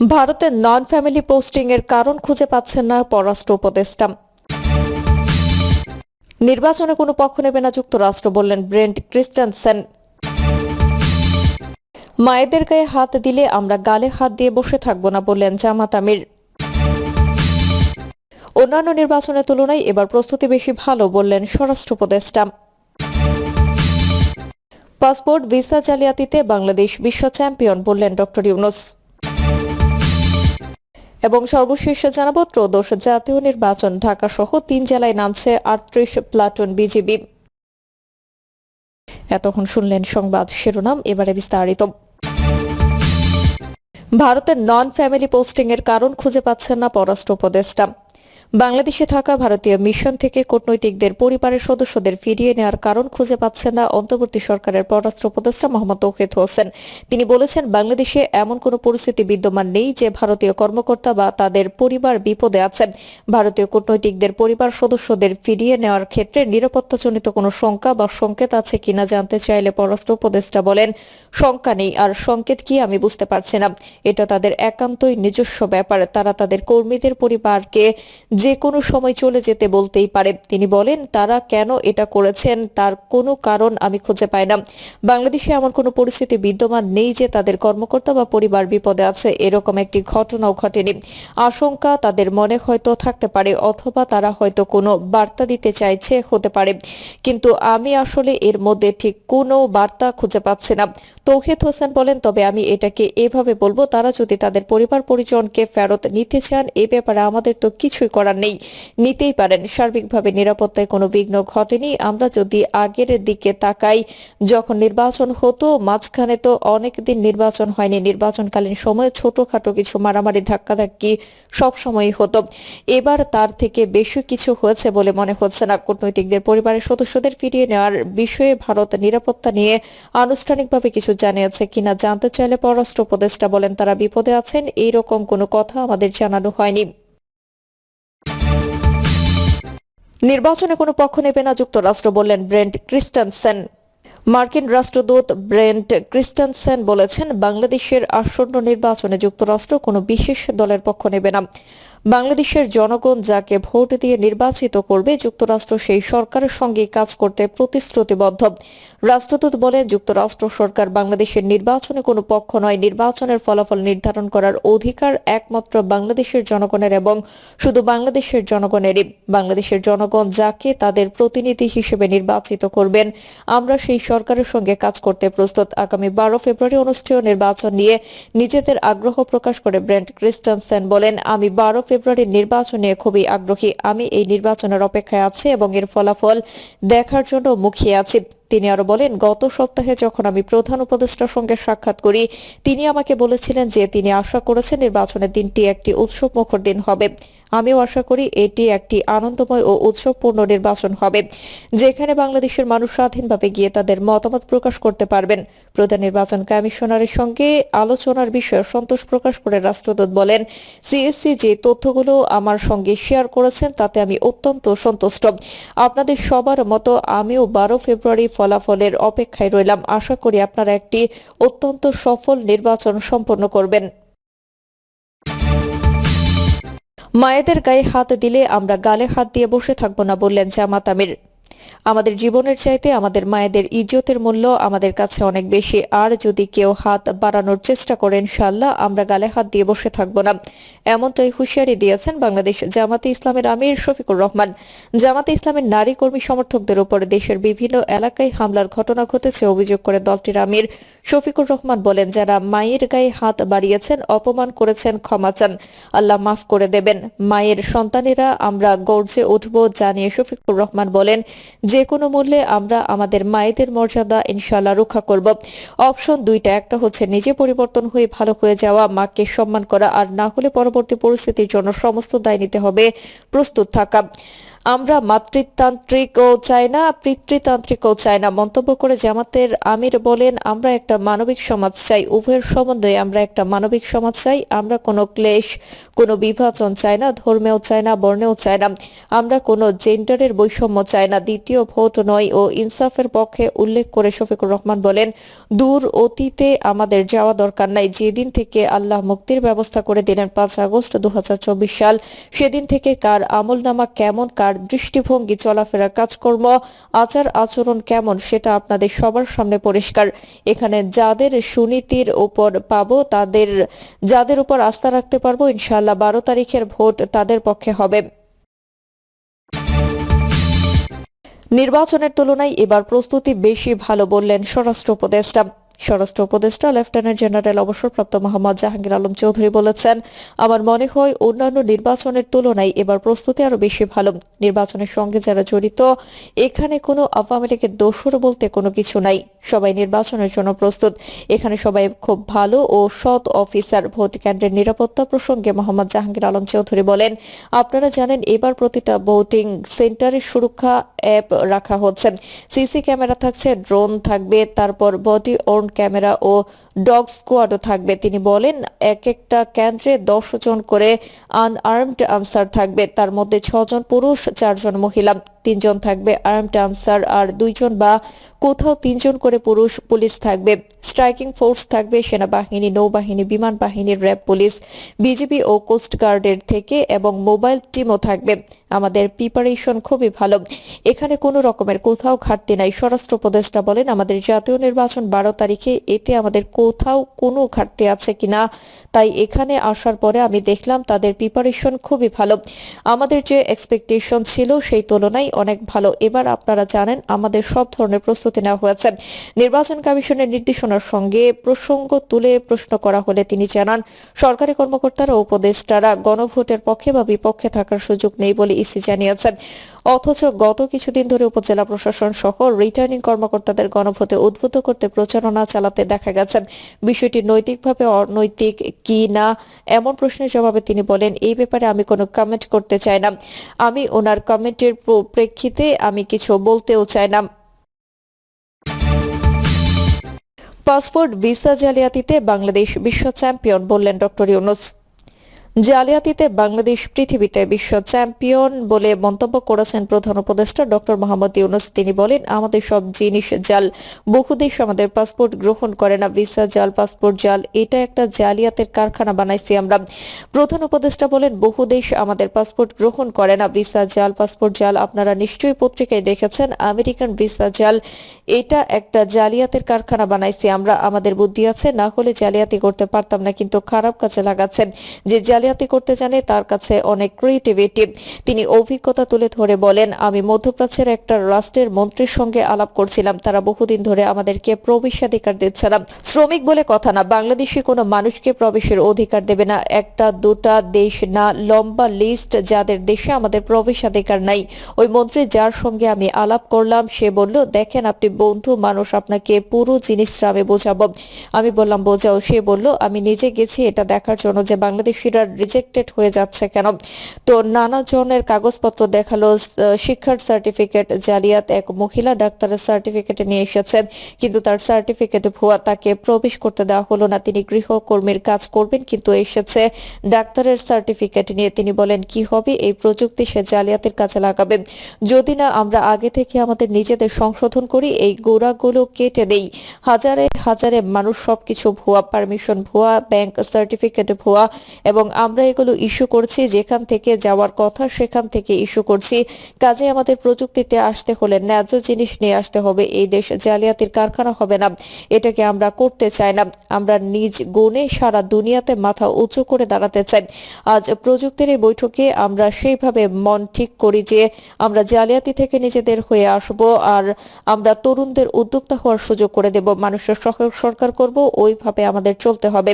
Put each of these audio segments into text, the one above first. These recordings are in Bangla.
ভারতের নন ফ্যামিলি পোস্টিং এর কারণ খুঁজে পাচ্ছেন না পররাষ্ট্র উপদেষ্টা। নির্বাচনে কোনো পক্ষ নেবে না যুক্তরাষ্ট্র, বললেন ব্রেন্ট ক্রিস্টানসেন। মায়েদের গায়ে হাত দিলে আমরা গালে হাত দিয়ে বসে থাকব না, বললেন জামাত আমির। অন্যান্য নির্বাচনের তুলনায় এবার প্রস্তুতি বেশি ভালো, বললেন স্বরাষ্ট্র উপদেষ্টা। পাসপোর্ট, ভিসা জালিয়াতিতে বাংলাদেশ বিশ্ব চ্যাম্পিয়ন, বললেন ডক্টর ইউনুস। এবং সর্বশেষ জানাব ত্রয়োদশ জাতীয় নির্বাচন ঢাকা সহ তিন জেলায় নামছে আটত্রিশ প্লাটুন বিজিবি। এতক্ষণ শুনলেন সংবাদ শিরোনাম, এবারে বিস্তারিত। ভারতের নন ফ্যামিলি পোস্টিং এর কারণ খুঁজে পাচ্ছেন না পররাষ্ট্র উপদেষ্টা। বাংলাদেশে থাকা ভারতীয় মিশন থেকে কূটনৈতিকদের, পরিবারের সদস্যদের ফিরিয়ে নেওয়ার কারণ খুঁজে পাচ্ছেন না অন্তর্বর্তী সরকারের পররাষ্ট্র উপদেষ্টা মোহাম্মদ তৌহিদ হোসেন। তিনি বলেছেন, বাংলাদেশে এমন কোনো পরিস্থিতি বিদ্যমান নেই যে ভারতীয় কর্মকর্তা বা তাদের পরিবার বিপদে আছেন। ভারতীয় কূটনৈতিকদের পরিবার সদস্যদের ফিরিয়ে নেওয়ার ক্ষেত্রে নিরাপত্তাজনিত কোনো শঙ্কা বা সংকেত আছে কিনা জানতে চাইলে পররাষ্ট্র উপদেষ্টা বলেন, শঙ্কা নেই, আর সংকেত কি আমি বুঝতে পারছি না। এটা তাদের একান্তই নিজস্ব ব্যাপার। তারা তাদের কর্মীদের পরিবারকে যে কোনো সময় চলে যেতে বলতেই পারে। তিনি বলেন, তারা কেন এটা করেছেন? তার কোনো কারণ আমি খুঁজে পাই না। বাংলাদেশে এমন কোনো পরিস্থিতি বিদ্যমান নেই যে তাদের কর্মকর্তা বা পরিবার বিপদে আছে। এরকম একটি ঘটনাও ঘটেনি। আশঙ্কা, তাদের মনে হয়তো থাকতে পারে, অথবা তারা হয়তো কোনো বার্তা দিতে চাইছে, হতে পারে। কিন্তু আমি আসলে এর মধ্যে ঠিক কোনো বার্তা খুঁজে পাচ্ছি না। তৌহিদ হোসেন বলেন, তবে আমি এটাকে এভাবে বলব, তারা যদি তাদের পরিবার পরিজনকে ফেরত নিতে চান, এ ব্যাপারে আমাদের তো কিছুই করার নেই। নিতেই পারেন, সার্বিকভাবে নিরাপত্তায় কোনো বিঘ্ন ঘটেনি। আমরা যদি আগের দিকে তাকাই, যখন নির্বাচন হতো, মাঝখানে তো অনেক দিন নির্বাচন হয়নি। নির্বাচনকালীন সময়ে ছোটখাটো কিছু মারামারি, ধাক্কাধাক্কি সব সময়ই হতো। এবার তার থেকে বেশি কিছু হয়েছে বলে মনে হচ্ছে না। কূটনৈতিকদের, পরিবারের সদস্যদের ফিরিয়ে নেওয়ার বিষয়ে ভারত নিরাপত্তা নিয়ে আনুষ্ঠানিকভাবে কিছু জানিয়েছে কিনা জানতে চাইলে পররাষ্ট্র উপদেষ্টা বলেন, তারা বিপদে আছেন, এইরকম কোনো কথা আমাদের জানানো হয়নি। নির্বাচনে কোনো পক্ষ নেবে না, যুক্তরাষ্ট্র বললেন ব্রেন্ট ক্রিস্টানসেন। মার্কিন রাষ্ট্রদূত ব্রেন্ট ক্রিস্টানসেন বলেছেন, বাংলাদেশের আসন্ন নির্বাচনে যুক্তরাষ্ট্র কোনো বিশেষ দলের পক্ষ নেবে না। বাংলাদেশের জনগণ যাকে ভোট দিয়ে নির্বাচিত করবে, যুক্তরাষ্ট্র সেই সরকারের সঙ্গে কাজ করতে প্রতিশ্রুতিবদ্ধ। রাষ্ট্রদূত বলেন, যুক্তরাষ্ট্র সরকার বাংলাদেশের নির্বাচনে কোনো পক্ষ নয়। নির্বাচনের ফলাফল নির্ধারণ করার অধিকার একমাত্র বাংলাদেশের জনগণের এবং শুধু বাংলাদেশের জনগণেরই। বাংলাদেশের জনগণ যাকে তাদের প্রতিনিধি হিসেবে নির্বাচিত করবেন, আমরা সেই সরকারের সঙ্গে কাজ করতে প্রস্তুত। আগামী বারো ফেব্রুয়ারি অনুষ্ঠেয় নির্বাচন নিয়ে নিজেদের আগ্রহ প্রকাশ করে ব্রেন্ট ক্রিস্টানসেন বলেন, আমি বারো ফেব্রুয়ারির নির্বাচনে খুবই আগ্রহী। আমি এই নির্বাচনের অপেক্ষায় আছি এবং এর ফলাফল দেখার জন্য মুখিয়ে আছি। তিনি আরও বলেন, গত সপ্তাহে যখন আমি প্রধান উপদেষ্টার সঙ্গে সাক্ষাৎ করি, তিনি আমাকে বলেছিলেন যে তিনি আশা করেছেন নির্বাচনের দিনটি একটি উৎসব মুখর দিন হবে। আমিও আশা করি এটি একটি আনন্দময় ও উৎসবপূর্ণ নির্বাচন হবে, যেখানে বাংলাদেশের মানুষ স্বাধীনভাবে গিয়ে তাদের মতামত প্রকাশ করতে পারবেন। প্রধান নির্বাচন কমিশনারের সঙ্গে আলোচনার বিষয়ে সন্তোষ প্রকাশ করে রাষ্ট্রদূত বলেন, সিএসসি যে তথ্যগুলো আমার সঙ্গে শেয়ার করেছেন, তাতে আমি অত্যন্ত সন্তুষ্ট। আপনাদের সবার মতো আমিও বারো ফেব্রুয়ারি ফলাফলের অপেক্ষায় রইলাম। আশা করি আপনারা একটি অত্যন্ত সফল নির্বাচন সম্পন্ন করবেন। মায়েদের গায়ে হাত দিলে আমরা গালে হাত দিয়ে বসে থাকব না বললেন জামাত আমির। আমাদের জীবনের চাইতে আমাদের মায়েদের ইজ্জতের মূল্য আমাদের কাছে অনেক বেশি। আর যদি কেউ হাত বাড়ানোর চেষ্টা করে ইনশাল্লাহ আমরা গালে হাত দিয়ে বসে থাকব না। এমনটাই হুঁশিয়ারি দিয়েছেন বাংলাদেশ জামাতে ইসলামের আমির শফিকুর রহমান। জামাতে ইসলামের নারী কর্মী সমর্থকদের উপর দেশের বিভিন্ন এলাকায় হামলার ঘটনা ঘটেছে, অভিযোগ করে দলটির আমির শফিকুর রহমান বলেন, যারা মায়ের গায়ে হাত বাড়িয়েছেন, অপমান করেছেন, ক্ষমা চান। আল্লাহ মাফ করে দেবেন। মায়ের সন্তানেরা আমরা গর্জে উঠব, জানিয়ে শফিকুর রহমান বলেন। যে কোনো মূল্যে আমরা আমাদের মায়েদের মর্যাদা ইনশাল্লাহ রক্ষা করব। অপশন দুইটা, একটা হচ্ছে নিজে পরিবর্তন হয়ে ভালো হয়ে যাওয়া, মাকে সম্মান করা, আর না হলে পরবর্তী পরিস্থিতির জন্য সমস্ত দায় নিতে হবে প্রস্তুত থাকা। আমরা মাতৃতান্ত্রিকও চাই না পিতৃতান্ত্রিকও চাই না। মন্তব্য করে জামাতের আমির বলেন, আমরা একটা মানবিক সমাজ চাই, উভয়ের সমন্বয়ে আমরা একটা মানবিক সমাজ চাই। আমরা কোনো ক্লেশ, কোনো বিভাজন চাই না, ধর্মেও চাই না, বর্ণেও চাই না। আমরা কোনো জেন্ডারের বৈষম্য চাই না। দ্বিতীয় ভোট নয় ও ইনসাফের পক্ষে উল্লেখ করে শফিকুর রহমান বলেন, দূর অতীতে আমাদের যাওয়া দরকার নাই। যেদিন থেকে আল্লাহ মুক্তির ব্যবস্থা করে দিলেন পাঁচ আগস্ট দু হাজার চব্বিশ সাল, সেদিন থেকে কার আমলনামা কেমন, কার দৃষ্টিভঙ্গি, চলাফেরা, কাজকর্ম, আচার আচরণ কেমন সেটা আপনাদের সবার সামনে পরিষ্কার। এখানে যাদের সুনীতির উপর পাবো, তাদের, যাদের উপর আস্থা রাখতে পারব ইনশাল্লাহ বারো তারিখের ভোট তাদের পক্ষে হবে। নির্বাচনের তুলনায় এবার প্রস্তুতি বেশি ভালো বললেন স্বরাষ্ট্র উপদেষ্টা। স্বরাষ্ট্র উপদেষ্টা, লেফটেন্যান্ট জেনারেল অবসরপ্রাপ্ত মোহাম্মদ জাহাঙ্গীর আলম চৌধুরী বলেছেন, আমার মনে হয় অন্যান্য নির্বাচনের তুলনায় এবার প্রস্তুতি আরও বেশি ভালো। নির্বাচনের সঙ্গে যারা জড়িত, এখানে কোনো আওয়ামী লীগের দোষর বলতে কোনো কিছু নাই। সবাই নির্বাচনের জন্য প্রস্তুত। এখানে সবাই খুব ভালো ও সৎ অফিসার। ভোট কেন্দ্রের নিরাপত্তা প্রসঙ্গে মোহাম্মদ জাহাঙ্গীর আলম চৌধুরী বলেন, আপনারা জানেন এবার প্রতিটা ভোটিং সেন্টারে সুরক্ষা অ্যাপ রাখা হচ্ছে। সিসি ক্যামেরা থাকছে, ড্রোন থাকবে, তারপর বডি অন ক্যামেরা ও ডগ স্কোয়াডও থাকবে। তিনি বলেন এক একটা কেন্দ্রে দশ জন করে আনআর্মড আনসার থাকবে। তার মধ্যে ছজন পুরুষ, চারজন মহিলা, তিনজন থাকবে আর্মড আনসার আর দুইজন বা কোথাও তিনজন করে পুরুষ পুলিশ থাকবে। স্ট্রাইকিং ফোর্স থাকবে সেনাবাহিনী, নৌবাহিনী বিমান বাহিনীর র্যাব পুলিশ, বিজিবি ও কোস্ট গার্ডের থেকে এবং মোবাইল টিমও থাকবে। আমাদের প্রিপারেশন খুবই ভালো। এখানে কোনো রকমের কোথাও ঘাটতি নাই। স্বরাষ্ট্র উপদেষ্টা বলেন, আমাদের জাতীয় নির্বাচন বারো তারিখে, এতে আমাদের কোথাও কোনো ঘাটতি আছে কিনা? তাই এখানে আসার পরে আমি দেখলাম তাদের প্রিপারেশন খুবই ভালো। আমাদের যে এক্সপেকটেশন ছিল সেই তুলনায় অনেক ভালো। এবার আপনারা জানেন, আমাদের সব ধরনের প্রস্তুতি নেওয়া হয়েছে। নির্বাচন কমিশনের নির্দেশনার সঙ্গে প্রসঙ্গ তুলে প্রশ্ন করা হলে তিনি জানান, সরকারি কর্মকর্তারা উপদেষ্টারা গণভোটের পক্ষে বা বিপক্ষে থাকার সুযোগ নেই বলে ইসি জানিয়েছেন। অথচ গত কিছুদিন ধরে উপজেলা প্রশাসন সহ রিটার্নিং কর্মকর্তাদের গণভোটে উদ্বুদ্ধ করতে প্রচারণা চালাতে দেখা গেছে। বিষয়টি নৈতিকভাবে অনৈতিক কি না, এমন প্রশ্নের জবাবে তিনি বলেন, এই ব্যাপারে আমি কোনো কমেন্ট করতে চাই না। আমি ওনার কমেন্টের প্রেক্ষিতে আমি কিছু বলতেও চাই না। পাসপোর্ট ভিসা জালিয়াতিতে বাংলাদেশ বিশ্ব চ্যাম্পিয়ন বললেন ডক্টর ইউনুস। জালিয়াতিতে বাংলাদেশ পৃথিবীতে বিশ্ব চ্যাম্পিয়ন বলে মন্তব্য করেছেন প্রধান উপদেষ্টা ডক্টর মোহাম্মদ ইউনুস। তিনি বলেন, আমাদের সব জিনিস জাল, বহু দেশ আমাদের পাসপোর্ট গ্রহণ করে না, ভিসা জাল, পাসপোর্ট জাল, এটা একটা জালিয়াতের কারখানা বানাইছি আমরা। প্রধান উপদেষ্টা বলেন, বহু দেশ আমাদের পাসপোর্ট গ্রহণ করে না, ভিসা জাল, পাসপোর্ট জাল, আপনারা নিশ্চয়ই পত্রিকায় দেখেছেন, আমেরিকান ভিসা জাল, এটা একটা জালিয়াতের কারখানা বানাইছি আমরা, আমাদের বুদ্ধি আছে, না হলে জালিয়াতি করতে পারতাম না, কিন্তু খারাপ কাজে লাগাচ্ছেন। যে জালিয়াতি করতে জানে তার কাছে অনেক ক্রিয়েটিভিটি তিনি অভিজ্ঞতা তুলে ধরে বলেন, আমি মধ্যপ্রাচ্যের একটা রাষ্ট্রের মন্ত্রীর সঙ্গে আলাপ করছিলাম। তারা বহুদিন ধরে আমাদেরকে প্রবেশাধিকার দিচ্ছে না। শ্রমিক বলে কথা না। বাংলাদেশি কোনো মানুষকে প্রবেশের অধিকার দেবে না। একটা, দুটা দেশ না, লম্বা লিস্ট যাদের দেশে আমাদের প্রবেশাধিকার নাই। ওই মন্ত্রী যার সঙ্গে আমি আলাপ করলাম, সে বলল, দেখেন আপনি বন্ধু, মানুষ, আপনাকে পুরো জিনিসটা আমি বোঝাবো। আমি বললাম, বোঝাও। সে বলল, আমি নিজে গেছি এটা দেখার জন্য যে বাংলাদেশিরা রিজেক্টেড হয়ে যাচ্ছে কেন? তো নানা জনের কাগজপত্র দেখাল শিক্ষার সার্টিফিকেট জালিয়াত এক মহিলা ডাক্তারের সার্টিফিকেট নিয়ে এসেছেন কিন্তু তার সার্টিফিকেট ভুয়া, তাকে প্রবেশ করতে দেওয়া হলো না। তিনি গৃহকর্মীর কাজ করবেন, কিন্তু এসেছে ডাক্তারের সার্টিফিকেট নিয়ে। তিনি বলেন, কি হবে? এই প্রযুক্তি সে জালিয়াতের কাজে লাগাবে। যদি না আমরা আগে থেকে আমাদের নিজেদের সংশোধন করি, এই গোড়াগুলো কেটে দেই। হাজারে হাজারে মানুষ সবকিছু ভুয়া, পারমিশন ভুয়া, ব্যাংক সার্টিফিকেট ভুয়া এবং আমরা এগুলো ইস্যু করছি, যেখান থেকে যাওয়ার কথা সেখান থেকে ইস্যু করছি। কাজে আমাদের প্রযুক্তিতে আসতে হলে ন্যায্য জিনিস নিয়ে আসতে হবে, এই দেশ জালিয়াতির কারখানা হবে না, এটাকে আমরা করতে চাই না। আমরা নিজ গুণে সারা দুনিয়াতে মাথা উঁচু করে দাঁড়াতে চাই। আজ প্রযুক্তির এই বৈঠকে আমরা সেইভাবে মন ঠিক করি যে আমরা জালিয়াতি থেকে নিজেদের হয়ে আসব আর আমরা তরুণদের উদ্যোক্তা হওয়ার সুযোগ করে দেব। মানুষের সহায়ক সরকার করব, ওইভাবে আমাদের চলতে হবে।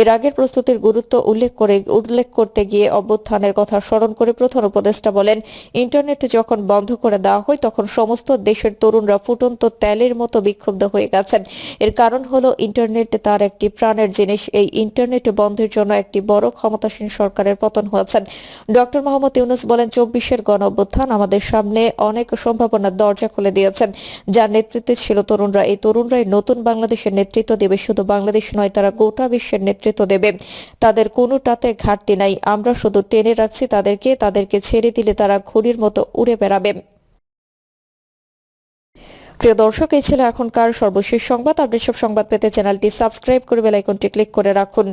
এর আগের প্রস্তুতির গুরুত্ব উল্লেখ করে উল্লেখ করতে গিয়ে অভ্যুত্থানের কথা স্মরণ করে প্রধান উপদেষ্টা বলেন, ইন্টারনেট যখন বন্ধ করে দেওয়া হয় তখন সমস্ত দেশের তরুণরা ফুটন্ত তেলের মতো বিক্ষুব্ধ হয়ে গেছেন। এর কারণ হলো ইন্টারনেট তার একটি প্রাণের জিনিস। এই ইন্টারনেট বন্ধের জন্য একটি বড় ক্ষমতাসীন সরকারের পতন হয়েছে। ডক্টর মোহাম্মদ ইউনুস বলেন, চব্বিশের গণ অভ্যুত্থান আমাদের সামনে অনেক সম্ভাবনার দরজা খুলে দিয়েছেন যার নেতৃত্বে ছিল তরুণরা, এই তরুণরাই নতুন বাংলাদেশের নেতৃত্ব দেবে। শুধু বাংলাদেশ নয়, তারা গোটা বিশ্বের নেতৃত্ব দেবে। তাদের কোনোটাতে ঘাটতি নাই। আমরা শুধু টেনে রাখছি তাদেরকে তাদেরকে ছেড়ে দিলে তারা ঘুড়ির মতো উড়ে বেড়াবে। প্রিয় দর্শক, এই ছিল এখনকার সর্বশেষ সংবাদ। আপনি সব সংবাদ পেতে চ্যানেলটি সাবস্ক্রাইব করে বেলাইকনটি ক্লিক করে রাখুন।